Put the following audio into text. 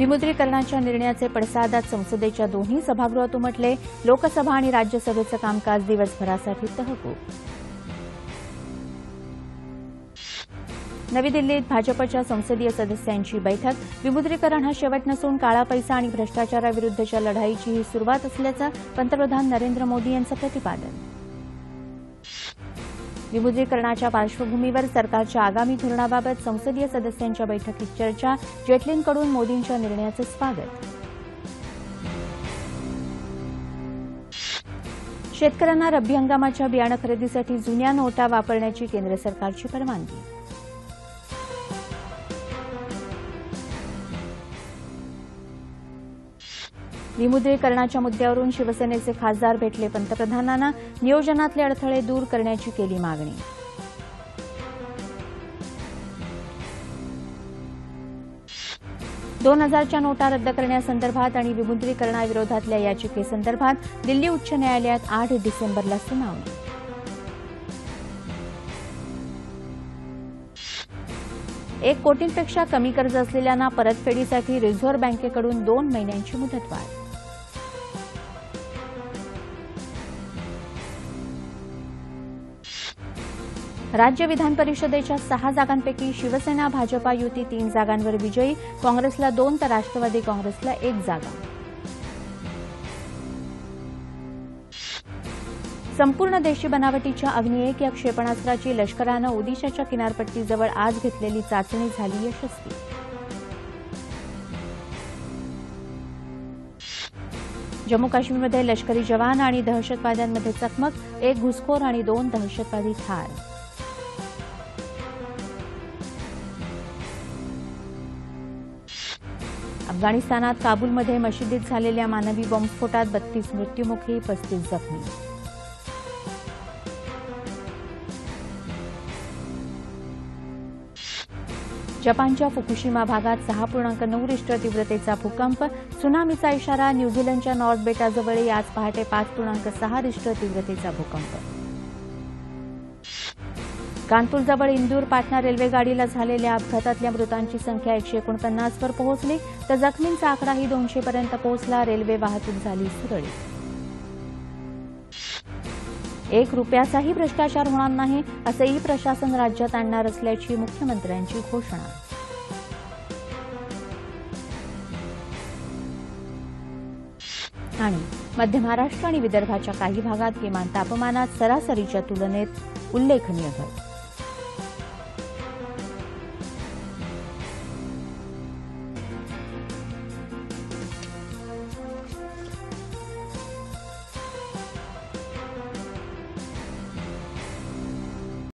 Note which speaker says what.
Speaker 1: विमुद्रीकरणाच्या निर्णयाचे पडसादात संसदेच्या दोन्ही सभागृहात उमटले लोकसभा आणि राज्यसभेचं कामकाज दिवसभरासाठी तहकूब नवी दिल्लीत भाजपच्या संसदीय सदस्यांची बैठक विमुद्रीकरण हा शेवट नसून काळा पैसा आणि भ्रष्टाचाराविरुद्धच्या लढाईची ही सुरुवात असल्याचं पंतप्रधान नरेंद्र मोदी यांचं प्रतिपादन विमुद्रीकरणाच्या पार्श्वभूमीवर सरकारच्या आगामी धोरणाबाबत संसदीय सदस्यांच्या बैठकीत चर्चा जेटलींकडून मोदींच्या निर्णयाचं स्वागत शेतकऱ्यांना रब्बी हंगामाच्या बियाणं खरेदीसाठी जुन्या नोटा वापरण्याची केंद्र सरकारची परवानगी विमुद्रीकरणाच्या मुद्द्यावरून शिवसेनेचे खासदार भेटले पंतप्रधानांना नियोजनातले अडथळे दूर करण्याची केली मागणी दोन हजारच्या नोटा रद्द करण्यासंदर्भात आणि विमुद्रीकरणाविरोधातल्या याचिकेसंदर्भात दिल्ली उच्च न्यायालयात आठ डिसेंबरला सुनावणी एक कोटींपेक्षा कमी कर्ज असलेल्यांना परतफेडीसाठी रिझर्व्ह बँकेकडून दोन महिन्यांची मुदतवाढ राज्य विधान परिषदेच्या सहा जागांपैकी शिवसेना भाजपा युती तीन जागांवर विजयी काँग्रेसला दोन तर राष्ट्रवादी काँग्रेसला एक जागा संपूर्ण देशी बनावटीच्या अग्निएक या क्षेपणास्त्राची लष्करानं ओदिशाच्या किनारपट्टीजवळ आज घेतलेली चाचणी झाली यशस्वी जम्मू काश्मीरमध्ये लष्करी जवान आणि दहशतवाद्यांमध्ये चकमक एक घुसखोर आणि दोन दहशतवादी ठार अफगाणिस्तानात काबूलमध्ये मशिदीत झालेल्या मानवी बॉम्बस्फोटात बत्तीस मृत्यूमुखी पस्तीस जखमी जपानच्या फुकुशिमा भागात सहा पूर्णांक नऊ रिष्ट तीव्रतेचा भूकंप सुनामीचा इशारा न्यूझीलंडच्या नॉर्थ बेटाजवळ आज पहाटे पाच पूर्णांक सहा रिष्ट तीव्रतेचा भूकंप कानपूरजवळ इंदूर पाटणा रेल्वेगाडीला झालेल्या अपघातातल्या मृतांची संख्या एकशे एकोणपन्नासवर पोहोचली तर जखमींचा आकडाही दोनशेपर्यंत पोहोचला रेल्वे वाहतूक झाली सुरळीत एक रुपयाचाही भ्रष्टाचार होणार नाही असंही प्रशासन राज्यात आणणार असल्याची मुख्यमंत्र्यांची घोषणा आणि मध्य महाराष्ट्र आणि विदर्भाच्या काही भागात किमान तापमानात सरासरीच्या तुलनेत उल्लेखनीय घट